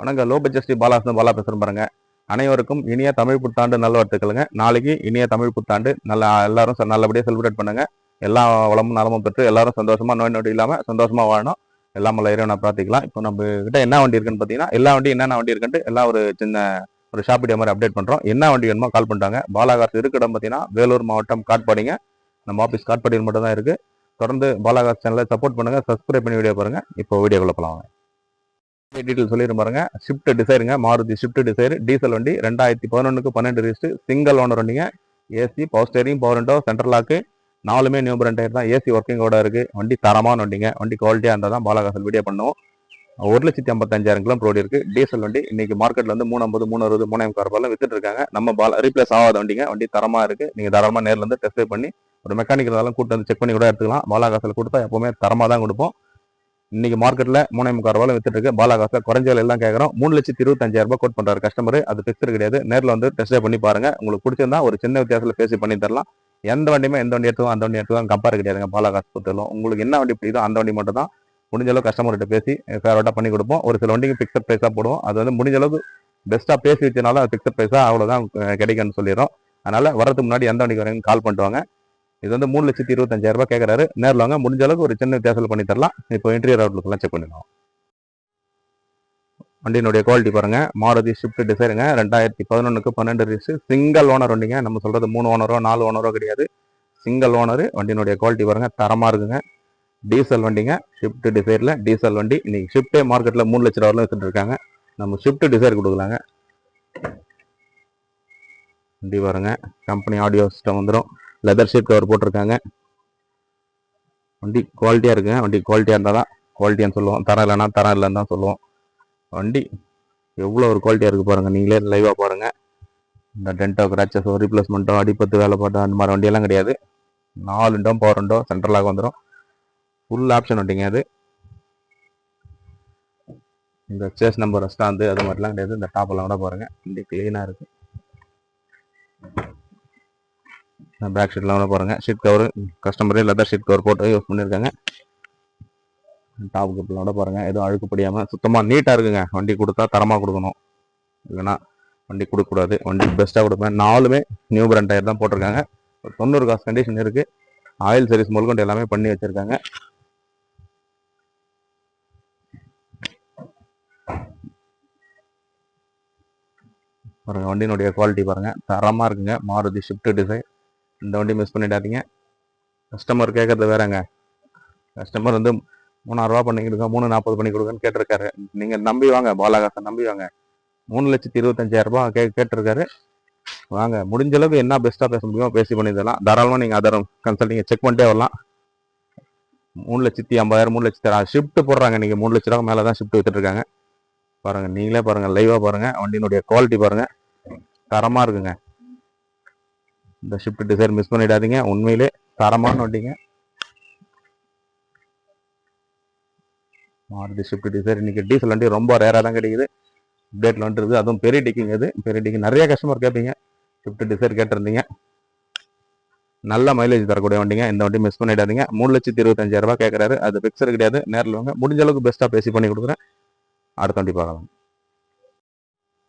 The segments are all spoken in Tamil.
வணக்கம். லோ பட்ஜெட் ஸ்ரீ பாலாசன் பாலா பேசுகிறேன் பாருங்க. அனைவருக்கும் இனிய தமிழ் புத்தாண்டு நல்வாழ்த்துக்களுங்க நாளைக்கு இனிய தமிழ் புத்தாண்டு. நல்லா எல்லாரும் ச- செலிப்ரேட் பண்ணுங்க. எல்லா வளமும் நலமும் பெற்று எல்லாரும் சந்தோஷமா நோய் நொடி இல்லாமல் சந்தோஷமா வாழணும். எல்லாம் வல்ல இறைவனை பிரார்த்திக்கலாம். இப்போ நம்ம கிட்ட என்ன வண்டி இருக்குன்னு பார்த்தீங்கன்னா எல்லா வண்டி என்னென்ன வண்டி இருக்குன்ட்டு எல்லாம் ஒரு சின்ன ஒரு ஷாப் வீடியோ மாதிரி அப்டேட் பண்ணுறோம் என்ன வண்டி வேணுமோ கால் பண்ணிட்டாங்க. பாலாகாஸ் இருக்க இடம் பார்த்தீங்கன்னா வேலூர் மாவட்டம் காட்பாடிங்க. நம்ம ஆஃபீஸ் காட்பாடியில் மட்டும் தான் இருக்குது தொடர்ந்து பாலாகாஸ் சேனலை சப்போர்ட் பண்ணுங்கள் சப்ஸ்கிரைப் பண்ணி வீடியோ பாருங்கள் இப்போ வீடியோக்குள்ள போகலாம் டீட்டெயில் சொல்லிடும் பாருங்க. ஷிஃப்ட் டிசைருங்க மாருதி ஷிஃப்ட் டிசைர் டீசல் வண்டி ரெண்டாயிரத்தி பதினொன்றுக்கு பன்னெண்டு ரிஜிஸ்ட் சிங்கிள் ஓனர் வண்டிங்க. AC power steering power window central lock நாலுமே நியூ பிராண்ட் டயர் தான். ஏசி ஒர்க்கிங்கோட இருக்கு. வண்டி தரமான வண்டிங்க. வண்டி குவாலிட்டியாக இருந்தால் தான் பாலாகாசல் வீடியோ பண்ணுவோம். ஒரு லட்சத்தி ஐம்பத்தஞ்சாயிரம் கிலோமீட்டர் ஓடி இருக்கு. டீசல் வண்டி இன்னைக்கு மார்க்கெட்ல வந்து மூணு ஐம்பது மூணு அறுபது மூணாயிரம் கார் பாலம் வித்துட்டு இருக்காங்க. நம்ம பால ரீப்ளேஸ் ஆகாத வண்டிங்க. வண்டி தரமா இருக்கு. நீங்க தாராளமா நேர்ல இருந்து டெஸ்ட் பண்ணி ஒரு மெக்கானிக் இருந்தாலும் கூட்டு வந்து செக் பண்ணி கூட எடுத்துக்கலாம். பாலாகாசல் கொடுத்தா எப்பவுமே தரமா தான் கொடுப்போம். இன்னைக்கு மார்க்கெட்ல மூணே முக்கால் ரூபாய் வித்துட்டு இருக்கு. பாலாகாசில் குறைஞ்ச எல்லாம் கேட்கறோம் மூணு லட்சத்தி இருபத்தஞ்சாயிரம் ரூபாய் கோட் பண்றாரு கஸ்டமர் அது பிக்சர் கிடையாது. நேரில் வந்து டெஸ்ட் பண்ணி பாருங்க. உங்களுக்கு பிடிச்சிருந்தா ஒரு சின்ன வித்தியாசத்துல பேசி பண்ணி தரலாம். எந்த வண்டியுமே எந்த வண்டி எடுத்தோம் அந்த வண்டி எடுத்தோம் கம்பேர் கிடையாதுங்க. பாலாகாசு பொறுத்தவரைக்கும் உங்களுக்கு என்ன வண்டி பிடிக்குதோ அந்த வண்டி மட்டும் தான் முடிஞ்ச அளவுக்கு கஸ்டமர்கிட்ட பேசி ஃபேவரட்டா பண்ணி கொடுப்போம். ஒரு சில வண்டிக்கு பிக்சர் பிரைஸா போடுவோம். அது வந்து முடிஞ்ச அளவுக்கு பெஸ்ட்டா பேசி வச்சனால அது பிக்சர் பிரைஸா அவ்வளவுதான் கிடைக்கும்னு சொல்லிடுறோம். அதனால வரதுக்கு முன்னாடி எந்த வண்டிக்கு வரீங்கன்னு கால் பண்ணுவாங்க இது வந்து மூணு லட்சத்தி இருபத்தஞ்சாயிரம் ரூபாய் கேட்கறாரு நேரில் வாங்க. முடிஞ்ச அளவுக்கு ஒரு சின்ன வித்தியாசம் பண்ணி தரலாம். இப்போ இன்டீரியர் அவுட்லுக்கெல்லாம் செக் பண்ணிடலாம் வண்டியினுடைய குவாலிட்டி பாருங்க. மாருதி ஷிஃப்ட் டிசைருங்க ரெண்டாயிரத்தி பதினொன்றுக்கு பன்னெண்டு ரிஜிஸ்ட் சிங்கிள் ஓனர் வண்டிங்க. நம்ம சொல்றது மூணு ஓனரோ நாலு ஓனரோ கிடையாது. சிங்கிள் ஓனர் வண்டியினுடைய குவாலிட்டி பாருங்க. தரமா இருக்குங்க. டீசல் வண்டிங்க. ஷிஃப்ட் டிசைரில் டீசல் வண்டி. இன்னைக்கு ஷிஃப்டே மார்க்கெட்டில் மூணு லட்ச ரூபாயிலும் வச்சுட்டு இருக்காங்க. நம்ம ஷிஃப்ட் டிசைர் கொடுக்கலாங்க. வண்டி பாருங்க. கம்பெனி ஆடியோ சிஸ்டம் வந்துடும் லெதர் ஷீட் கவர் போட்டிருக்காங்க. வண்டி குவாலிட்டியாக இருக்குங்க வண்டி குவாலிட்டியாக இருந்தால் தான் குவாலிட்டியான்னு சொல்லுவோம். தரம் இல்லைன்னா தரம் இல்லைன்னு தான் சொல்லுவோம். வண்டி எவ்வளோ ஒரு குவாலிட்டியாக இருக்குது பாருங்கள் நீங்களே லைவாக பாருங்கள் இந்த டென்ட்டோ கிராச்சஸோ ரீப்ளேஸ்மெண்ட்டோ அடிப்பத்து வேலை பாட்டோ அந்த மாதிரி வண்டியெல்லாம் கிடையாது. நாலு டோ பவர் சென்ட்ரலாக வந்துடும் ஃபுல் ஆப்ஷன் வண்டிங்க அது. இந்த சேஸ் நம்பர் ரெஸ்டாந்து அது மாதிரிலாம் கிடையாது. இந்த டாப்பெல்லாம் கூட பாருங்கள் வண்டி க்ளீனாக இருக்குது பேக் ஷீட்லாம் கூட பாருங்கள் ஷீட் கவர் கஸ்டமரே லெதர் ஷீட் கவர் போட்டு யூஸ் பண்ணியிருக்காங்க டாப் கப்லாம் பாருங்கள் எதுவும் அழுக்கு படியாமல் சுத்தமாக நீட்டாக இருக்குங்க. வண்டி கொடுத்தா தரமாக கொடுக்கணும். இல்லைன்னா வண்டி கொடுக்கக்கூடாது வண்டி பெஸ்ட்டாக கொடுப்பேன். நாலுமே நியூ பிராண்ட் டயர் தான் போட்டிருக்காங்க. ஒரு தொண்ணூறு காசு கண்டிஷன் இருக்குது ஆயில் சர்வீஸ் முதல்கொண்டு எல்லாமே பண்ணி வச்சுருக்காங்க. பாருங்கள் வண்டியினுடைய குவாலிட்டி பாருங்கள் தரமாக இருக்குங்க. மாருதி ஷிஃப்ட் டிசைன் இந்த வண்டி மிஸ் பண்ணிடாதீங்க. கஸ்டமர் கேட்கறது வேறங்க. கஸ்டமர் வந்து மூணாயிரூபா பண்ணி கொடுங்க மூணு நாற்பது பண்ணி கொடுங்கன்னு கேட்டிருக்காரு. நீங்கள் நம்பி வாங்க பாலாகாசன் நம்பி வாங்க. மூணு லட்சத்தி இருபத்தஞ்சாயிரம் ரூபாய் கே கேட்டிருக்காரு. வாங்க முடிஞ்ச அளவுக்கு என்ன பெஸ்ட்டாக பேச முடியுமோ பேசி பண்ணி தரலாம் தாராளமாக நீங்கள் அதரம் கன்சல்டிங்கை செக் பண்ணிட்டே வரலாம். மூணு லட்சத்தி ஐம்பதாயிரம் மூணு லட்சத்தி ஷிஃப்ட் போடுறாங்க நீங்கள் மூணு லட்ச ரூபா மேலே தான் ஷிஃப்ட் வித்துட்டு இருக்காங்க. நீங்களே பாருங்கள் லைவாக பாருங்கள் வண்டியினுடைய குவாலிட்டி பாருங்கள் தரமாக இருக்குங்க. இந்த ஷிஃப்ட் டிசைன் மிஸ் பண்ணிடாதீங்க. உண்மையிலே தரமான வண்டிங்க. மாருதி ஷிஃப்ட் டிசைர் இன்றைக்கி டீசல் வண்டி ரொம்ப ரேராக தான் கிடைக்குது. அப்டேட்ல வந்துருக்குது அதுவும் பெரிய டிக்கிங் அது. பெரிய டிக்கிங் நிறைய கஸ்டமர் கேட்பீங்க ஷிஃப்ட் டிசைர் கேட்டிருந்தீங்க. நல்ல மைலேஜ் தரக்கூடிய வண்டிங்க. இந்த வண்டி மிஸ் பண்ணிடாதீங்க. மூணு லட்சத்தி இருபத்தஞ்சாயிரம் ரூபாய் கேட்கறாரு அது பிக்சர் கிடையாது. நேரில் வாங்க. முடிஞ்ச அளவுக்கு பெஸ்ட்டாக பேசி பண்ணி கொடுக்குறேன். அடுத்த வண்டி பார்க்கலாம்.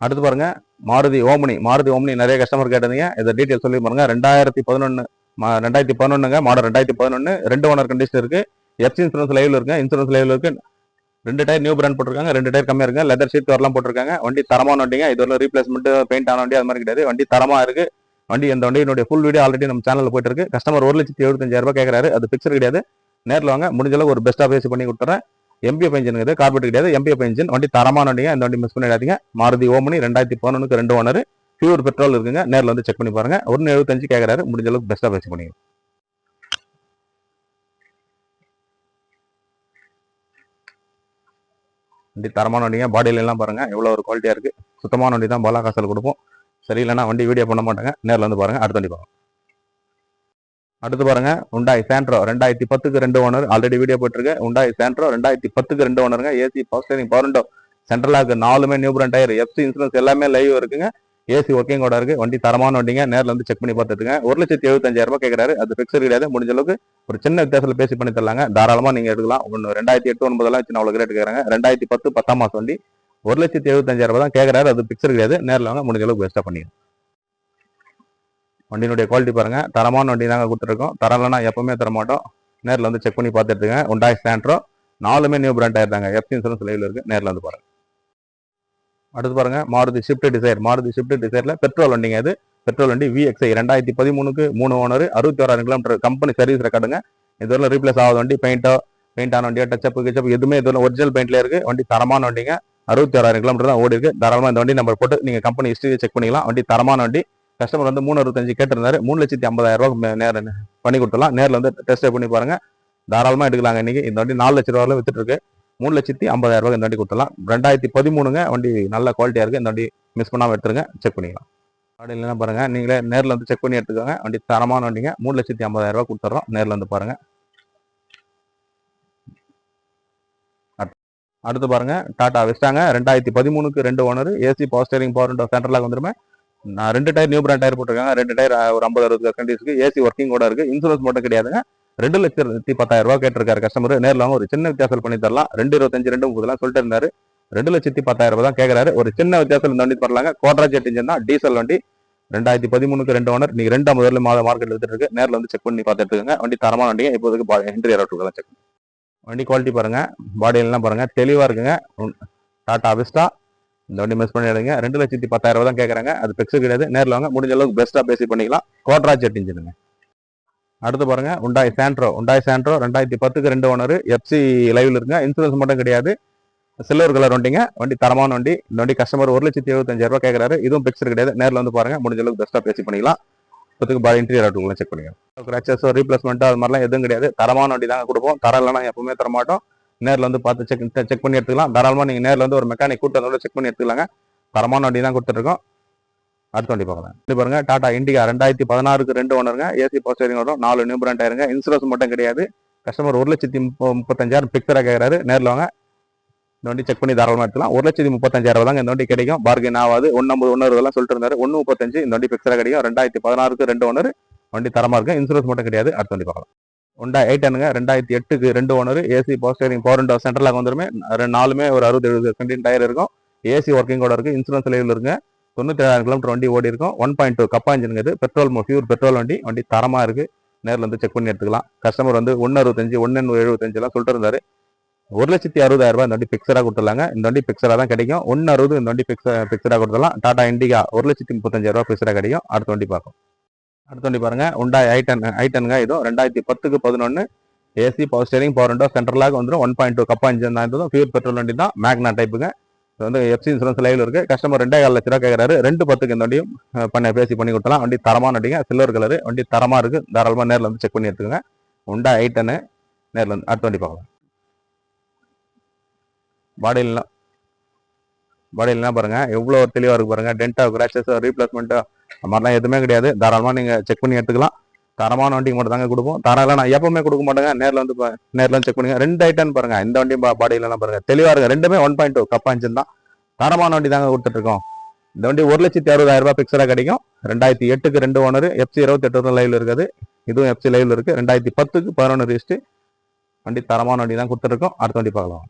அடுத்து பாருங்க மாருதி ஓமனி மாருதி ஓமனி நிறைய கஸ்டமர் கேட்டிருந்தீங்க. இதை டீட்டெயில் சொல்லி பாருங்க. ரெண்டாயிரத்தி பதினொன்று ரெண்டாயிரத்தி பதினொன்றுங்க மாடல் ரெண்டாயிரத்தி பதினொன்று ரெண்டு ஓனர் கண்டிஷன் இருக்கு. எஃப்சி இன்சூரன்ஸ் லைவ்ல இருக்கு இன்சூரன்ஸ் லைவ்ல இருக்கு. ரெண்டு டயர் நியூ பிராண்ட் போட்டிருக்காங்க ரெண்டு டயர் கம்மியா இருக்கு. லெதர் ஷீட் வரலாம் போட்டிருக்காங்க. வண்டி தரமான வண்டிங்க. இது வரலாம் ரீப்ளேஸ்மெண்ட் பெயிண்ட் ஆன வண்டி அது மாதிரி கிடையாது. வண்டி தரமா இருக்கு. வண்டி இந்த வண்டியினுடைய ஃபுல் வீடியோ ஆல்ரெடி நம்ம சேனல்ல போயிட்டு இருக்கு. கஸ்டமர் ஒரு லட்சத்தி எழுபத்தஞ்சாயிரம் ரூபாய் கேட்கறாரு. அது பிக்சர் கிடையாது. நேரில் வாங்க. முடிஞ்சளவு ஒரு பெஸ்ட்டாக பேசி பண்ணி கொடுத்துறேன். எம்பிஎஃப் இன்ஜின் இது கார்பெட் கிடையாது. எம்பிஎஃப் இன்ஜின் வண்டி தரமான வண்டிங்க. இந்த வண்டி மிஸ் பண்ணிடாதீங்க மாருதி ஓமனி ரெண்டாயிரத்தி பதினொன்றுக்கு ரெண்டு ஓனர் பியூர் பெட்ரோல் இருக்குங்க. நேரில் வந்து செக் பண்ணி பாருங்க. ஒன்று எழுபத்தஞ்சு கேட்குறாரு முடிஞ்ச அளவுக்கு பெஸ்ட்டாக பேசி பண்ணி வண்டி தரமான வண்டிங்க. பாடியில எல்லாம் பாருங்க. எவ்வளோ ஒரு குவாலிட்டியா இருக்கு. சுத்தமான வண்டி தான். பாலா காசல் கொடுப்போம். சரி இல்லைன்னா வண்டி வீடியோ பண்ண மாட்டாங்க. நேரில் வந்து பாருங்க. அடுத்த வண்டி பாருங்க அடுத்து பாருங்க உண்டாய் சாண்ட்ரோ ரெண்டாயிரத்தி பத்துக்கு ரெண்டு ஓனர் ஆல்ரெடி வீடியோ போட்டிருக்கு. உண்டாய் சாண்ட்ரோ ரெண்டாயிரத்தி பத்துக்கு ரெண்டு ஓனருங்க AC power steering power window சென்ட்ரலாக நாலுமே new brand tyre FC insurance எல்லாமே லைவ் இருக்குங்க. ஏசி ஒர்க்கிங்கோட இருக்கு வண்டி தரமான வண்டிங்க நேரில் வந்து செக் பண்ணி பார்த்துட்டுங்க. ஒரு லட்சத்தி எழுபத்தஞ்சாயிரம் ரூபாய் கேட்கறாரு அது பிக்சர் கிடையாது முடிஞ்ச அளவுக்கு ஒரு சின்ன வித்தியாசத்தில் பேசி பண்ணி தரலாங்க. தாராளமாக நீங்கள் எடுக்கலாம். ஒன்று ரெண்டாயிரத்தி எட்டு ஒன்பதெல்லாம் வச்சு அவ்வளோ ரேட் கேட்குறாங்க ரெண்டாயிரத்தி பத்து பத்தாம் மாதம் வண்டி ஒரு லட்சத்தி எழுபத்தஞ்சாயிரம் ரூபாய் தான் கேட்குறாரு அது பிக்சர் கிடையாது நேரில் வாங்க முடிஞ்ச அளவுக்கு பெஸ்ட்டாக பண்ணிடும் வண்டியினுடைய குவாலிட்டி பாருங்கள் தரமான வண்டி தாங்க கொடுத்துருக்கோம். தரலன்னா எப்பவுமே தரமாட்டோம் நேரில் வந்து செக் பண்ணி பார்த்துட்டுங்க உண்டாய் ஸ்டாண்ட்ரோ நாலுமே நியூ பிராண்ட் ஆயிருந்தாங்க. எஃப்சி இன்சூரன்ஸ் லைவில் இருக்குது நேரில் வந்து பாருங்கள் அடுத்து பாருங்க. Maruti Swift Dzire Maruti Swift டிசைரில் petrol வண்டிங்க இது. பெட்ரோல் வண்டி விஎக்ஸ்ஐ ரெண்டாயிரத்தி பதிமூணுக்கு மூணு ஓனர் அறுபத்தி ஓராயிரம் கிலோமீட்டர் கம்பெனி சர்வீஸ் ரெக்கார்டுங்க இதுவரை ரீப்ளேஸ் ஆகாத வண்டி பெயிண்டோ பெயிண்ட் ஆன வண்டியோ டச்சப் கிச்சப் எதுவுமே இதுவரை ஒரிஜினல் பெயிண்ட்லேயே இருக்குது வண்டி தரமான வண்டிங்க. அறுபத்தி ஓராயிரம் கிலோமீட்டர் தான் ஓடி இருக்குது தாராளமாக இந்த வண்டி நம்பர் போட்டு நீங்கள் கம்பெனி ஹிஸ்ட்ரியை செக் பண்ணிக்கலாம். வண்டி தரமான வண்டி. கஸ்டமர் வந்து மூணு அறுபத்தஞ்சு கேட்டிருந்தாரு. மூணு லட்சத்தி ஐம்பதாயிரம் ரூபா பண்ணி கொடுத்துலாம் நேரில் வந்து டெஸ்ட் பண்ணி பாருங்க. தாராளமாக எடுக்கலாங்க இன்னைக்கு. இந்த வண்டி நாலு லட்ச ரூபாயில வித்துட்டு இருக்கு. மூணு லட்சத்தி ஐம்பதாயிரம் ரூபாய் இந்த வண்டி கொடுத்துலாம் ரெண்டாயிரத்தி பதிமூணுங்க. வண்டி நல்ல குவாலிட்டியாக இருக்குது இந்த வண்டி மிஸ் பண்ணாம எடுத்துருங்க. செக் பண்ணிக்கலாம். இல்லைன்னா பாருங்க. நீங்களே நேரில் வந்து செக் பண்ணி எடுத்துக்கோங்க. வண்டி தரமான வண்டிங்க. மூணு லட்சத்தி ஐம்பதாயிரம் ரூபா கொடுத்துட்றோம். நேரில் வந்து பாருங்க. அடுத்து- அடுத்து பாருங்க. டாட்டா வெஸ்டாங்க. ரெண்டாயிரத்தி பதிமூணுக்கு ரெண்டு owner. AC power steering power சென்ட்ரலாக வந்துருமே. நான் ரெண்டு டயர் நியூ பிராண்ட் டயர் போட்டிருக்காங்க. ரெண்டு டயர் ஒரு ஐம்பது அறுபது கண்டிஸ்க்கு ஏசி ஒர்க்கிங் கூட இருக்கு. இன்சூரன்ஸ் மட்டும் கிடையாதுங்க. ரெண்டு லட்சத்தி பத்தாயிரம் ரூபா கேட்டிருக்காரு கஸ்டமர் நேரில் அவங்க ஒரு சின்ன வித்தியாசம் பண்ணி தரலாம். ரெண்டு இருபத்தஞ்சு ரெண்டு முப்பதுலாம் சொல்லிட்டு இருந்தாரு. ரெண்டு லட்சத்தி பத்தாயிரம் ரூபாய் தான் கேட்கறாரு ஒரு சின்ன வித்தியாசம் இந்த வண்டி தரலாங்க கோட்ரா ஜெட் இன்ஜின் தான். டீசல் வண்டி. ரெண்டாயிரத்தி பதிமூணுக்கு ரெண்டு ஓனர் நீங்க ரெண்டு முதல்ல மாதம் மாத மார்க்கெட் எடுத்துட்டு இருக்கு. நேரில் வந்து செக் பண்ணி பார்த்துட்டு வண்டி தரமான வண்டிங்க. இப்போதைக்கு இன்டீரியர் அவுட் செக் வண்டி குவாலிட்டி பாருங்க. பாடியெல்லாம் பாருங்கள் பாருங்க. தெளிவா இருக்குங்க. டாடா விஸ்டா இந்த வண்டி மிஸ் பண்ணிடுங்க ரெண்டு லட்சத்தி பத்தாயிரம் ரூபாய் தான் கேட்குறாங்க அது பெக்ஸ் கிடையாது. நேரில் வாங்க. முடிஞ்ச அளவுக்கு பெஸ்ட்டாக பேசி பண்ணிக்கலாம். கோட்ரா ஜெட் இன்ஜினுங்க அடுத்து பாருங்க. உண்டாய் சாண்ட்ரோ உண்டாய் சாண்ட்ரோ ரெண்டாயிரத்தி பத்துக்கு ரெண்டு ஓனர் எஃப்சி லைவில் இருக்குங்க இன்சூரன்ஸ் மட்டும் கிடையாது. சில்வர் கலர் வண்டிங்க. வண்டி தரமான வண்டி. இந்த வண்டி கஸ்டமர் ஒரு லட்சத்தி எழுபத்தஞ்சாயிரம் ரூபா கேட்குறாரு இதுவும் பிக்சர் கிடையாது. நேரில் வந்து பாருங்க. முடிஞ்ச அளவுக்கு பெஸ்ட்டாக பேசி பண்ணிக்கலாம். இப்போதுக்கு பாடி இன்டீரியர் ஆட்டுக்குள்ள செக் பண்ணிக்கலாம். கிராச்சஸோ ரீப்ளேஸ்மெண்ட்டோ அது மாதிரிலாம் எதுவும் கிடையாது. தரமான வண்டி தாங்க கொடுப்போம். தரம் இல்லைனா எப்பவுமே தர மாட்டோம் நேரில் வந்து பார்த்து செக் செக் பண்ணி எடுத்துக்கலாம். தாராளமாக நீங்கள் நேரில் வந்து ஒரு மெக்கானிக் கூட்டம் வந்து செக் பண்ணி எடுத்துக்கலாங்க. தரமான வண்டி தான் கொடுத்துருக்கோம் அடுத்த வண்டி பார்க்கலாம். வண்டி பாருங்க டாடா இண்டிகா ரெண்டாயிரத்தி பதினாறுக்கு ரெண்டு ஒன்றுங்க ஏசி போஸ்டரிங் வரும் நாலு நியூ பிராண்ட் ஆயிருங்க இன்சூரன்ஸ் மட்டும் கிடையாது. கஸ்டமர் ஒரு லட்சத்தி முப்ப- முப்பத்தஞ்சாயிரம் பிக்சராக கேட்குறாரு நேரில் வாங்க. இந்த வண்டி செக் பண்ணி தாராளமாக எடுத்துக்கலாம். ஒரு லட்சத்தி முப்பத்தஞ்சாயிரம் தாங்க இந்த வண்டி கிடைக்கும். பார்கெயின் ஆகாது. ஒன்று ஐம்பது ஒன்று எல்லாம் சொல்லிட்டு இருந்தாரு. ஒன்று முப்பத்தஞ்சு இந்த வண்டி பிக்சராக கிடைக்கும். ரெண்டாயிரத்தி பதினாறுக்கு ரெண்டு ஒன்று வண்டி தரமாக இருக்கும் இன்சூரன்ஸ் மட்டும் கிடையாது. அடுத்த வண்டி பார்க்கலாம். உண்டா எயிட்டனுங்க ரெண்டாயிரத்தி எட்டுக்கு ரெண்டு owner AC power steering power window சென்ட்ரலாக வந்துருமே. நாலுமே ஒரு அறுபது எழுபது கண்டின் டயர் இருக்கும். ஏசி ஒர்க்கிங் கூட இருக்குது இன்சூரன்ஸ் லைவில் இருக்குங்க. தொண்ணூற்றி ஏழாயிரம் கிலோமீட்டர் வண்டி ஓடி இருக்கும். ஒன் பாயிண்ட் டூ கப்பா இன்ஜினுங்க இது. பெட்ரோல் பியூர் பெட்ரோல் வண்டி. வண்டி தரமாக இருக்குது நேரில் வந்து செக் பண்ணி எடுத்துக்கலாம். கஸ்டமர் வந்து ஒன்று அறுபத்தஞ்சு ஒன்று எழுபத்தஞ்சுலாம் சொல்லிட்டு இருந்தார். ஒரு லட்சத்தி அறுபதாயிரம் ரூபாய் இந்த வண்டி பிக்சராக கொடுத்துடலாங்க. இந்த வண்டி பிக்சராக தான் கிடைக்கும். ஒன்று அறுபது இந்த வண்டி பிக்ச பிக்சராக கொடுத்துடலாம். டாடா இண்டிகா ஒரு லட்சத்தி முப்பத்தஞ்சாயிரம் ரூபாய் கிடைக்கும். அடுத்த வண்டி பார்க்கும் அடுத்தோண்டி பாருங்க. உண்டாய் ஐட்டன் ஐட்டனுங்க இதுவும் ரெண்டாயிரத்தி பத்துக்கு பதினொன்று AC power steering power window சென்ட்ரலாக வந்துடும் one point two kappa engine தான் இதுவும் ஃபியூர் பெட்ரோல் வண்டி தான். மேக்னா டைப்புங்க இது வந்து எஃப்சி இன்சூரன்ஸ் லைவில் இருக்கு. கஸ்டமர் ரெண்டே கால் லட்ச ரூபா கேட்கறாரு ரெண்டு பத்துக்கு இந்த வண்டியும் பண்ண பேசி பண்ணி கொடுத்தலாம் வண்டி தரமான வண்டிங்க. சில்வர் கலர் வண்டி தரமாக இருக்கு. தாராளமாக நேரில் வந்து செக் பண்ணி எடுத்துக்கோங்க. உண்டா ஐட்டனு நேரில் வந்து அடுத்த வண்டி பார்க்கலாம். பாடியிலாம் பாடியிலாம் பாருங்கள் எவ்வளோ தெளிவாக இருக்கு பாருங்கள் டென்ட்டாக கிராச்சஸோ ரீப்ளேஸ்மெண்ட்டோ அது மாதிரிலாம் எதுவுமே கிடையாது. தாராளமாக நீங்கள் செக் பண்ணி எடுத்துக்கலாம். தரமான வண்டிக்கு மட்டும் தாங்க கொடுப்போம். தரம்லாம் நான் எப்பவுமே கொடுக்க மாட்டேங்க. நேரில் வந்து நேரில் நேர்ல வந்து செக் பண்ணுங்க ரெண்டு ஐட்டம் பாருங்க. இந்த வண்டியும் பாடியிலலாம் பாருங்க. தெளிவாக இருக்கு ரெண்டுமே one point two kappa engine தான். தரமான வண்டி தாங்க கொடுத்துட்டு இருக்கோம் இந்த வண்டி ஒரு லட்சத்தி அறுபதாயிரம் ரூபாய் பிக்சரா கிடைக்கும். ரெண்டாயிரத்தி எட்டுக்கு ரெண்டு ஓனர் எஃப்சி இருபத்தெட்டு லைவ்ல இருக்குது. இதுவும் எஃப்சி லைவ்ல இருக்கு. ரெண்டாயிரத்தி பத்துக்கு பதினொன்று ரிஜிஸ்ட் வண்டி தரமான வண்டி தான் கொடுத்துருக்கோம் அடுத்த வண்டி பார்க்கலாம்.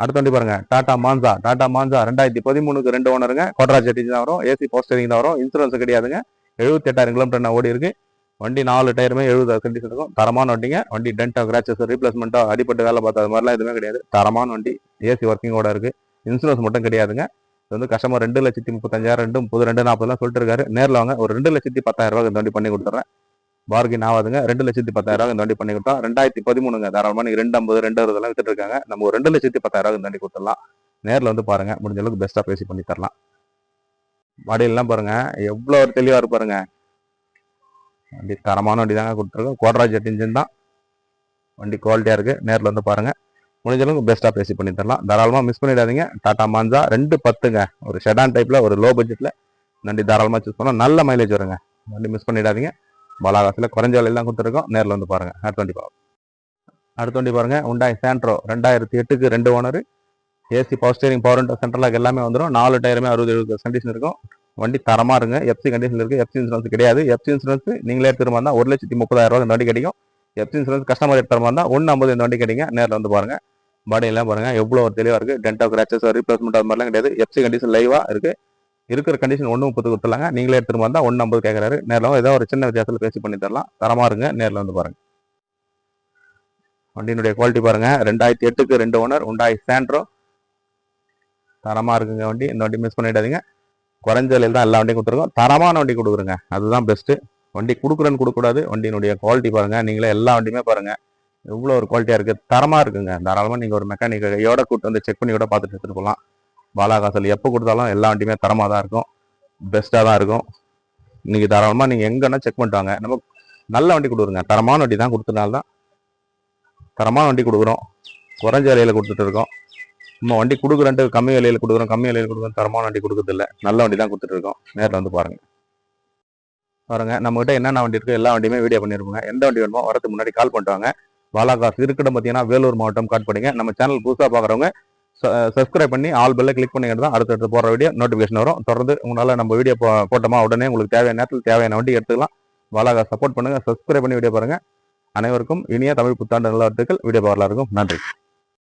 அடுத்த வண்டி பாருங்க. டாடா மான்சா. டாடா மான்சா ரெண்டாயிரத்தி பதிமூணுக்கு ரெண்டு ஓனருங்க. கொட்ராஜ் ஜெட்டி தான் வரும். ஏசி போஸ்டரிங் தான் வரும். இன்சூரன்ஸ் கிடையாதுங்க. எழுபத்தி எட்டாயிரம் கிலோமீட்டர் ஓடி இருக்கு. வண்டி நாலு டயருமே எழுபது கண்டிஷன் இருக்கும். தரமான வண்டிங்க. வண்டி டென்டோ கிராச்சஸ் ரீப்ளேஸ்மெண்ட்டோ அடிப்பட்டு வேலை பார்த்தா மாதிரிலாம் எதுவுமே கிடையாது. தரமான வண்டி. ஏசி ஒர்க்கிங்கோட இருக்கு. இன்சூரன்ஸ் மட்டும் கிடையாதுங்க. இது வந்து கஸ்டமர் ரெண்டு லட்சத்தி முப்பத்தஞ்சாயிரம் ரெண்டு முப்பது ரெண்டு நாற்பதுலாம் சொல்லிட்டு இருக்காரு. நேரில் வாங்க. ஒரு ரெண்டு லட்சத்தி பத்தாயிரம் ரூபாய் இந்த வண்டி பண்ணி கொடுத்துறேன் பார்கின் ஆகாதுங்க. ரெண்டு லட்சத்தி பத்தாயிரம் இந்த வண்டி பண்ணி கொடுத்தோம் ரெண்டாயிரத்தி பதிமூணுங்க. தாராளமாக நீங்கள் ரெண்டு ஐம்பது ரெண்டு அறுபதெல்லாம் வித்துட்டு இருக்காங்க நம்ம ஒரு ரெண்டு லட்சத்தி பத்தாயிரம் இந்த வண்டி கொடுத்துடலாம். நேரில் வந்து பாருங்க. முடிஞ்ச அளவுக்கு பெஸ்ட்டாக பேசி பண்ணி தரலாம். வண்டியெல்லாம் பாருங்க. எவ்வளோ ஒரு தெளிவாக இருக்கு வண்டி தரமான வண்டி தாங்க கொடுத்துருக்கோம். கோட்ரா ஜெட் இன்ஜின் தான். வண்டி குவாலிட்டியாக இருக்குது நேரில் வந்து பாருங்கள் முடிஞ்ச அளவுக்கு பெஸ்ட்டாக பேசி பண்ணி தரலாம். தாராளமாக மிஸ் பண்ணிடாதீங்க. டாடா மான்சா ரெண்டு பத்துங்க. ஒரு ஷெடான் டைப்பில் ஒரு லோ பட்ஜெட்டில் வண்டி தாராளமாக சூஸ் பண்ணால் நல்ல மைலேஜ் வருங்க. வண்டி மிஸ் பண்ணிடாதீங்க. பாலாகாசில் குறைஞ்ச விலையில தான் கொடுத்துருக்கோம். நேரில் வந்து பாருங்கள் அடுத்த வண்டி பாருங்க அடுத்த வண்டி பாருங்க. உண்டாய் சேண்ட்ரோ ரெண்டாயிரத்தி எட்டுக்கு ரெண்டு owner AC power steering power window சென்ட்ரலாக எல்லாமே வந்துடும் நாலு டயருமே அறுபது எழுபது கண்டிஷன் இருக்கும். வண்டி தரமாக இருங்க. எஃப்சி கண்டிஷன் இருக்குது எஃப்சி இன்சூரன்ஸ் கிடையாது. எஃப்சி இன்சூரன்ஸ் நீங்களே எடுத்துருமா இருந்தால் ஒரு லட்சத்தி முப்பதாயிரம் ரூபாய் இந்த வண்டி கிடைக்கும். எஃப்சி இன்சூரன்ஸ் கஸ்டமர் எடுத்துற மாதிரி ஒன்று ஐம்பது இந்த வண்டி கிடைக்கும் நேரில் வந்து பாருங்கள் பாடியெல்லாம் பாருங்க. எவ்வளோ ஒரு தெளிவாக இருக்குது டென்ட் ஆஃப் கிராச்சஸ் ரீப்ளேஸ்மெண்ட் அது மாதிரிலாம் கிடையாது. எஃப்சி கண்டிஷன் லைவாக இருக்குது இருக்கிற கண்டிஷன் ஒன்று முப்பது கொடுத்துலாங்க நீங்களே எடுத்துகிட்டு வந்தால் ஒன்று ஐம்பது கேட்குறாரு நேரில் ஏதோ ஒரு சின்ன வித்தியாசத்தில் பேசி பண்ணி தரலாம். தரமாக இருங்க. நேரில் வந்து பாருங்கள் வண்டியினுடைய குவாலிட்டி பாருங்கள் ரெண்டாயிரத்தி எட்டுக்கு ரெண்டு ஓனர் உண்டாய் சாண்ட்ரோ தரமாக இருக்குங்க வண்டி. இந்த வண்டி மிஸ் பண்ணிடாதீங்க. குறைஞ்ச விலையில் தான் எல்லா வண்டியும் கொடுத்துருக்கோம். தரமான வண்டி கொடுக்குறங்க. அதுதான் பெஸ்ட்டு வண்டி கொடுக்குறேன்னு கொடுக்கக்கூடாது. வண்டியினுடைய குவாலிட்டி பாருங்கள் நீங்களே எல்லா வண்டியுமே பாருங்கள் எவ்வளோ ஒரு குவாலிட்டியாக இருக்குது தரமாக இருக்குங்க. தாராளமாக நீங்கள் ஒரு மெக்கானிக் கையோட கூட்டு வந்து செக் பண்ணி கூட பார்த்துட்டு எடுத்துகிட்டு போகலாம். பாலாகாசல் எப்போ கொடுத்தாலும் எல்லா வண்டியுமே தரமாக தான் இருக்கும். பெஸ்ட்டாக தான் இருக்கும் இன்றைக்கி தாராளமாக நீங்கள் எங்கன்னா செக் பண்ணிட்டு வாங்க. நம்ம நல்ல வண்டி கொடுக்குறோங்க தரமான வண்டி தான் கொடுத்தனால தான் தரமான வண்டி கொடுக்குறோம். குறைஞ்ச விலையில் கொடுத்துட்டு இருக்கோம். நம்ம வண்டி கொடுக்குறேன்ட்டு கம்மி விலையில் கொடுக்குறோம். கம்மி விலையில் கொடுக்குறோம். தரமான வண்டி கொடுக்குறதில்ல நல்ல வண்டி தான் கொடுத்துட்டு இருக்கோம். நேரில் வந்து பாருங்கள் பாருங்க. நம்மகிட்ட என்னென்ன வண்டி இருக்குது எல்லா வண்டியுமே வீடியோ பண்ணிருப்போங்க எந்த வண்டி வேணுமோ வரதுக்கு முன்னாடி கால் பண்ணிட்டு வாங்க. பாலாகாஸ் இருக்கிடம் பார்த்தீங்கன்னா வேலூர் மாவட்டம் காட் பண்ணிங்க நம்ம சேனல் புதுசாக பார்க்குறவங்க சப்ஸ்கிரைப் uh, பண்ணி ஆல் பெல்ல கிளிக் பண்ணிக்கிட்டு தான் அடுத்தடுத்து போகிற வீடியோ நோட்டிஃபிகேஷன் வரும். தொடர்ந்து உங்களால் நம்ம வீடியோ போட்டோமா உடனே உங்களுக்கு தேவையான நேரத்தில் தேவையான வண்டி எடுத்துக்கலாம். வளாக சப்போர்ட் பண்ணுங்க. சப்ஸ்கிரைப் பண்ணி வீடியோ பாருங்க. அனைவருக்கும் இனிய தமிழ் புத்தாண்டு நல்வாழ்த்துக்கள். வீடியோ பார்க்கலாம் இருக்கும் நன்றி.